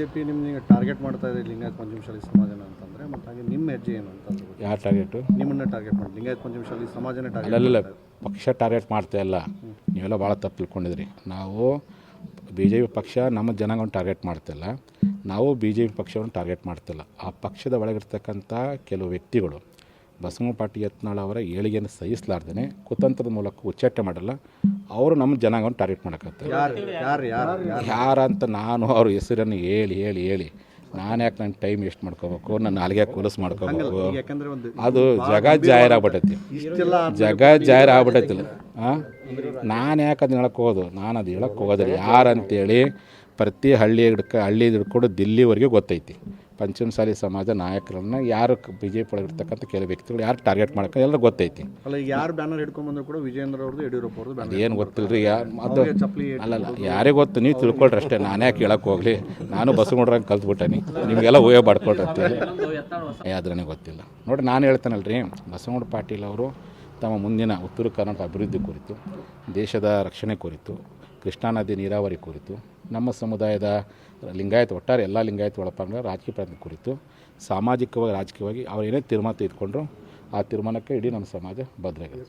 BJP ನಿಮ್ಗೆ target ಮಾಡ್ತಾ ಇದೆ ಲಿಂಗಾಯತ್ ಪಂಚಮಶಾಲಿ ಸಮಾಜನ ಅಂತಂದ್ರೆ ಮತ್ತೆ ಹಾಗೆ ನಿಮ್ಮ ಹೆಜ್ಜೆ ಏನು ಅಂತ ಯಾವ ಟಾರ್ಗೆಟು? ನಿಮ್ಮನ್ನ ಟಾರ್ಗೆಟ್ ಮಾಡಿ ಲಿಂಗಾಯತ್ ಪಂಚಮಶಾಲಿ ಸಮಾಜನ ಟಾರ್ಗೆಟ್ ಅಲ್ಲ ಪಕ್ಷ ಟಾರ್ಗೆಟ್ ಮಾಡ್ತಾ ಇಲ್ಲ. ನೀವೆಲ್ಲ ಭಾಳ ತಪ್ಪು ತಿಳ್ಕೊಂಡಿದ್ರಿ. ನಾವು ಬಿ ಜೆ ಪಿ ಪಕ್ಷ ನಮ್ಮ ಜನಾಂಗವನ್ನು ಟಾರ್ಗೆಟ್ ಮಾಡ್ತಿಲ್ಲ ನಾವು ಬಿ ಜೆ ಪಿ ಪಕ್ಷವನ್ನು ಟಾರ್ಗೆಟ್ ಮಾಡ್ತಿಲ್ಲ ಆ ಪಕ್ಷದ ಒಳಗಿರ್ತಕ್ಕಂಥ ಕೆಲವು ವ್ಯಕ್ತಿಗಳು ಬಸವ ಪಾಟಿ ಯತ್ನಾಳ್ ಅವರ ಏಳಿಗೆಯನ್ನು ಸಹಿಸಲಾರ್ದೇನೆ ಕುತಂತ್ರದ ಮೂಲಕ ಉಚ್ಚಾಟನೆ ಮಾಡಲ್ಲ. ಅವರು ನಮ್ಮ ಜನಾಂಗವನ್ನು ಟಾರ್ಗೆಟ್ ಯಾರು? ಯಾರಂತ ನಾನು ಅವ್ರ ಹೆಸರನ್ನು ಹೇಳಿ ಹೇಳಿ ಹೇಳಿ. ನಾನು ಯಾಕೆ ನನ್ನ ಟೈಮ್ ವೇಸ್ಟ್ ಮಾಡ್ಕೋಬೇಕು? ನನ್ನ ನಾಲ್ಗೆ ಕೊಲಸ್ ಮಾಡ್ಕೋಬೇಕು? ಅದು ಜಗ ಜಾಹೀರ್ ಆಗ್ಬಿಟ್ಟೈತಿ. ಜಗ ಜಾಹೀರ್ ಆಗ್ಬಿಟ್ಟೈತಿಲ್ಲ. ಹಾಂ ನಾನು ಯಾಕೆ ಅದನ್ನ ಹೇಳಕ್ಕೆ ಹೋಗೋದು? ನಾನು ಅದು ಹೇಳಕ್ಕೆ ಹೋಗೋದಿಲ್ಲ. ಯಾರಂತೇಳಿ ಪ್ರತಿ ಹಳ್ಳಿ ಹಿಡ್ಕ ಹಳ್ಳಿ ಹಿಡ್ಕೊಂಡು ದಿಲ್ಲಿವರೆಗೆ ಗೊತ್ತೈತಿ. ಪಂಚಮಸಾಲಿ ಸಮಾಜ ನಾಯಕರನ್ನ ಯಾರು ಬಿ ಜೆ ಪಿ ಒಳಗಿರ್ತಕ್ಕಂಥ ಕೆಲವು ವ್ಯಕ್ತಿಗಳು ಯಾರು ಟಾರ್ಗೆಟ್ ಮಾಡಕ್ಕೆ ಎಲ್ಲ ಗೊತ್ತೈತಿ. ಅಲ್ಲ ಈಗ ಯಾರು ಬ್ಯಾನರ್ ಹಿಡ್ಕೊಂಡ್ಬಂದ್ರು ಕೂಡ ವಿಜೇಂದ್ರ ಅವ್ರದ್ದು ಯಡಿಯೂರಪ್ಪ ಅವ್ರದ್ದು ಏನು ಗೊತ್ತಿಲ್ಲ ರೀ ಅದು ಅಲ್ಲ ಅಲ್ಲಲ್ಲ ಯಾರೇ ಗೊತ್ತು ನೀವು ತಿಳ್ಕೊಳ್ರಿ ಅಷ್ಟೇ ನಾನು ಯಾಕೆ ಹೇಳಕ್ಕೆ ಹೋಗಲಿ. ನಾನು ಬಸವಣ್ರಂಗೆ ಕಲ್ತ್ಬಿಟ್ಟೇನಿ. ನಿಮಗೆಲ್ಲ ಊಹೆ ಮಾಡ್ಕೊಳ್ರಿ ಅಂತೇಳಿ ಗೊತ್ತಿಲ್ಲ. ನೋಡಿ ನಾನು ಹೇಳ್ತೇನಲ್ಲ ರೀ ಬಸವಣ್ಣ ಪಾಟೀಲ್ ಅವರು ತಮ್ಮ ಮುಂದಿನ ಉತ್ತರ ಕರ್ನಾಟಕ ಅಭಿವೃದ್ಧಿ ಕುರಿತು ದೇಶದ ರಕ್ಷಣೆ ಕುರಿತು ಕೃಷ್ಣಾ ನದಿ ನೀರಾವರಿ ಕುರಿತು ನಮ್ಮ ಸಮುದಾಯದ ಲಿಂಗಾಯತ ಒಟ್ಟಾರೆ ಎಲ್ಲ ಲಿಂಗಾಯತ ಒಳಪಂಗ ರಾಜಕೀಯ ಪ್ರಯತ್ನ ಕುರಿತು ಸಾಮಾಜಿಕವಾಗಿ, ರಾಜಕೀಯವಾಗಿ ಅವ್ರು ಏನೇ ತೀರ್ಮಾನ ತೆಗೆದುಕೊಂಡ್ರು ಆ ತೀರ್ಮಾನಕ್ಕೆ ಇಡೀ ನಮ್ಮ ಸಮಾಜ ಬದ್ಧರಾಗಿದೆ